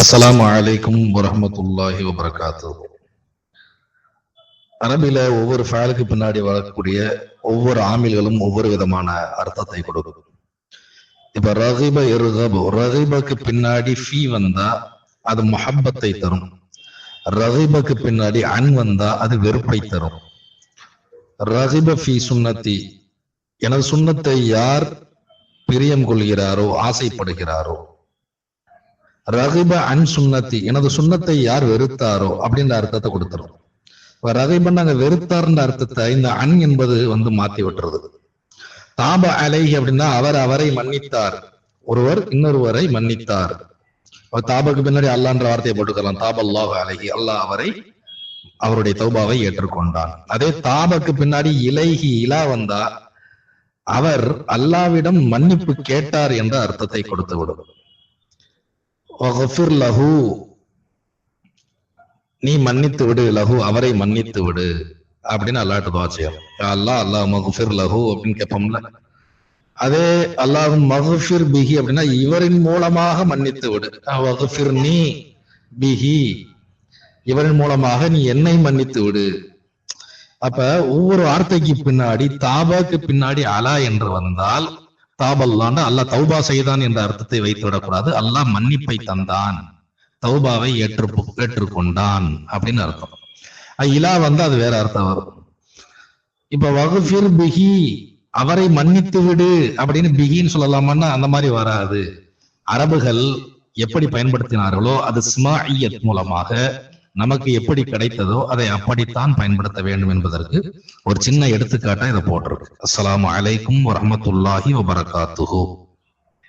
அஸ்லாம் அலைக்கும் வரமத்துல்லாஹி வபரகாத்து அரபில ஒவ்வொரு ஃபயலுக்கு பின்னாடி வரக்கூடிய ஒவ்வொரு ஆமில்களும் ஒவ்வொரு விதமான அர்த்தத்தை கொடுக்கும். இப்ப ரகிப இருகபு ரகிபக்கு பின்னாடி ஃபீ வந்தா அது முஹப்பத்தை தரும். ரகிபக்கு பின்னாடி அன் வந்தா அது வெறுப்பை தரும். ரகிப ஃபி சுண்ணத்தி எனது சுண்ணத்தை யார் பிரியம் கொள்கிறாரோ ஆசைப்படுகிறாரோ ரகிப அன் சுன்னத்தி எனது சுண்ணத்தை யார் வெறுத்தாரோ அப்படின்ற அர்த்தத்தை கொடுத்துரும். இப்ப ரகிபன் அங்க வெறுத்தார்ன்ற அர்த்தத்தை இந்த அன் என்பது வந்து மாத்தி விட்டுறது தாப அலைஹி அப்படின்னா அவர் அவரை மன்னித்தார் ஒருவர் இன்னொருவரை மன்னித்தார். தாபக்கு பின்னாடி அல்லான்ற வார்த்தையை போட்டுக்கலாம். தாப அல்லாஹ் அலைஹி அல்லாஹ் அவரை அவருடைய தௌபாவை ஏற்றுக்கொண்டான். அதே தாபக்கு பின்னாடி இலைஹி இலா வந்தா அவர் அல்லாவிடம் மன்னிப்பு கேட்டார் என்ற அர்த்தத்தை கொடுத்து விடும் வகுஃபிர் லஹு. நீ மன்னித்து விடு லஹு அவரை மன்னித்து விடு அப்படின்னு அல்லாட்டு துவா செய்யும். அல்லா அல்லாஹ் மகுஃபிர் லஹு அப்படின்னு கேட்போம்ல. அதே அல்லாஹ் மகுஃபிர் பிஹி அப்படின்னா இவரின் மூலமாக மன்னித்து விடு. வகுஃபிர் நீ பிஹி. இவரின் மூலமாக நீ என்னை மன்னித்து விடு. அப்ப ஒவ்வொரு வார்த்தைக்கு பின்னாடி தாபாக்கு பின்னாடி அலா என்று வந்தால் தாபல்லான்னு அல்லாஹ் தௌபா செய்தான் என்ற அர்த்தத்தை வைத்து விடக்கூடாது. அல்லாஹ் மன்னிப்பை தந்தான். தௌபாவை ஏற்று ஏற்றுக்கொண்டான் அப்படின்னு அர்த்தம். இலா வந்து அது வேற அர்த்தம் வரும். இப்ப வகுஃபிர் பிகி அவரை மன்னித்து விடு அப்படின்னு பிகின்னு சொல்லலாமான்னா அந்த மாதிரி வராது. அரபுகள் எப்படி பயன்படுத்தினார்களோ அது ஸ்மாஇயத் மூலமாக நமக்கு எப்படி கிடைத்ததோ அதை அப்படித்தான் பயன்படுத்த வேண்டும் என்பதற்கு ஒரு சின்ன எடுத்துக்காட்டா இதை போட்டிருக்கு. அஸ்லாம் அலைக்கும் வரமத்துல்லாஹி வபரகாத்துஹு.